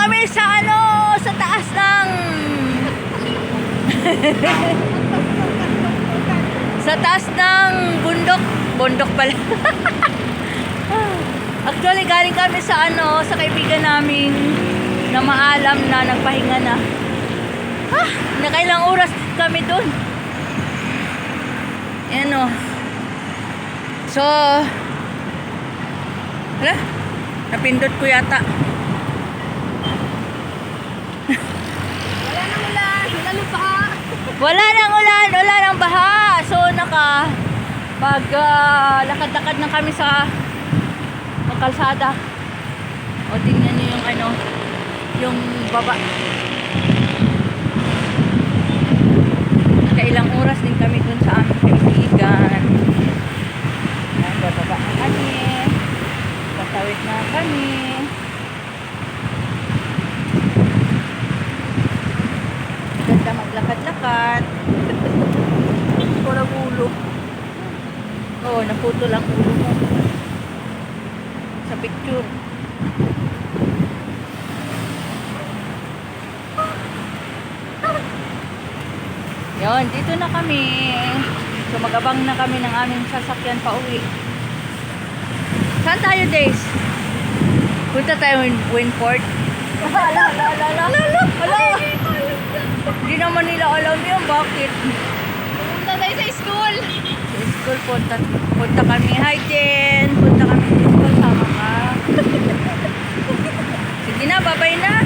kami sa ano, sa taas ng... sa taas ng bundok. Bundok pala. Actually, galing kami sa ano, sa kaibigan namin na maalam na nagpahinga na. Ah, nakailang oras kami dun. Ayan o. So, wala, napindot ko yata. Wala nang ulan, wala nang baha. Wala nang ulan, wala nang baha. So, naka, pag ah, lakad-lakad na kami sa kalsada. O, tingnan niyo yung ano, yung baba. Nakailang oras din kami dun sa aming kaibigan. Ayan, bababa na kami. Patawid na kami. Maglakad-lakad. Walang ulo. Oo, oh, naputol ang ulo mo. Sa picture. Yon, dito na kami. So magabang na kami ng aming sasakyan pa uwi. Saan tayo, Days? Punta tayo in Winport. Ala, ala, ala, ala. Naman nila alam yun, bakit? Pumunta tayo sa school. Sa school, punta, punta kami. Hi, Jen! Punta kami sa school, sama ka. Sige na, babay na.